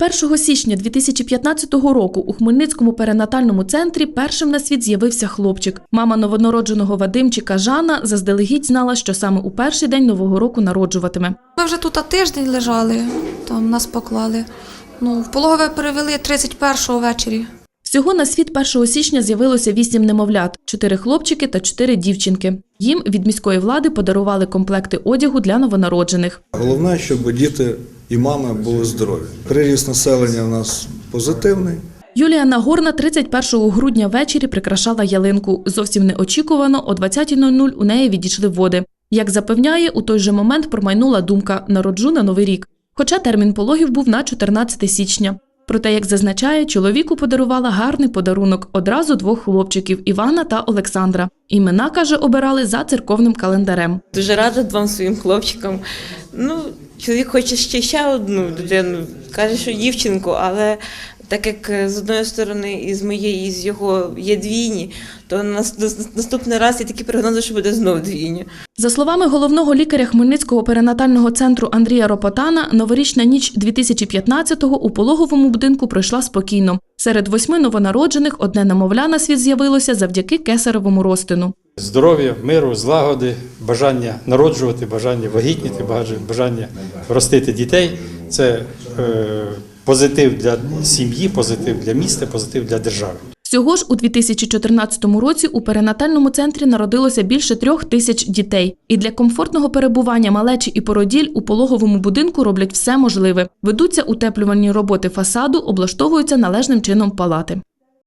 1 січня 2015 року у Хмельницькому перинатальному центрі першим на світ з'явився хлопчик. Мама новонародженого Вадимчика Жана заздалегідь знала, що саме у перший день нового року народжуватиме. Ми вже тут тиждень лежали, там нас поклали. Ну, в пологове перевели 31-го ввечері. Всього на світ 1 січня з'явилося вісім немовлят: чотири хлопчики та чотири дівчинки. Їм від міської влади подарували комплекти одягу для новонароджених. Головне, щоб діти і мами були здорові. Приріст населення у нас позитивний. Юлія Нагорна 31 грудня ввечері прикрашала ялинку. Зовсім неочікувано о 20.00 у неї відійшли води. Як запевняє, у той же момент промайнула думка народжу на новий рік. Хоча термін пологів був на 14 січня. Проте, як зазначає, чоловіку подарувала гарний подарунок одразу двох хлопчиків Івана та Олександра. Імена каже, обирали за церковним календарем. Дуже рада двом своїм хлопчикам. Ну, чоловік хоче ще ще одну дитину, каже, що дівчинку, але так як е, з одної сторони і з моєї, і його є двійні, то на нас- нас- наступний раз є такі прогнози, що буде знов двійні. За словами головного лікаря Хмельницького перинатального центру Андрія Ропотана, новорічна ніч 2015-го у пологовому будинку пройшла спокійно. Серед восьми новонароджених одне немовля на світ з'явилося завдяки кесаревому розтину. Здоров'я, миру, злагоди, бажання народжувати, бажання вагітніти, бажання ростити дітей це е, позитив для сім'ї, позитив для міста, позитив для держави. Всього ж у 2014 році у перинатальному центрі народилося більше трьох тисяч дітей. І для комфортного перебування малечі і породіль у пологовому будинку роблять все можливе. Ведуться утеплювальні роботи фасаду, облаштовуються належним чином палати.